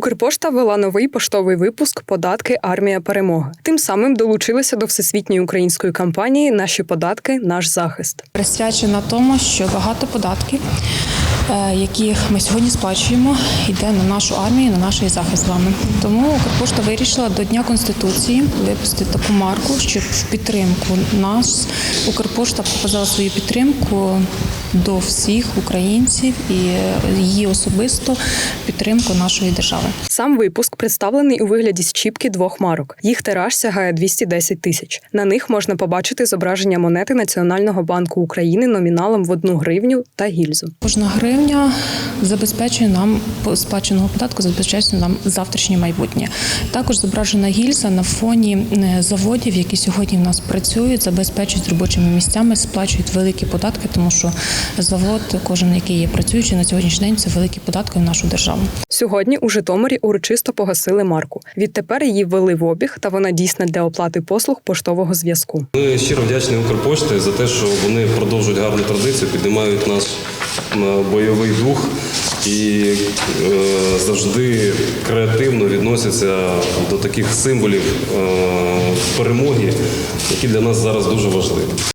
Укрпошта ввела новий поштовий випуск Податки Армія перемоги. Тим самим долучилися до всесвітньої української кампанії Наші податки, наш захист. присвячена тому, що багато податків, е, яких ми сьогодні сплачуємо, йде на нашу армію, на наш захист з вами. Тому Укрпошта вирішила до Дня Конституції випустити таку марку, щоб в підтримку нас Укрпошта показала свою підтримку до всіх українців і її особисто підтримку нашої держави. Сам випуск представлений у вигляді щіпки двох марок. Їх тираж сягає 210 тисяч. На них можна побачити зображення монети Національного банку України номіналом в одну гривню та гільзу. Кожна гривня забезпечує нам сплаченого податку, забезпечує нам завтрашнє майбутнє. Також зображена гільза на фоні е, заводів, які сьогодні в нас працюють, забезпечують робочими місцями, сплачують великі податки, тому що завод, кожен який є працюючий на сьогоднішній день, це великі податки в нашу державу. Сьогодні у Житомирі урочисто погасили марку. Відтепер її ввели в обіг та вона дійсна для оплати послуг поштового зв'язку. Ми щиро вдячні Укрпошті за те, що вони продовжують гарну традицію, піднімають наш бойовий дух і е, завжди креативно відносяться до таких символів е, перемоги, які для нас зараз дуже важливі.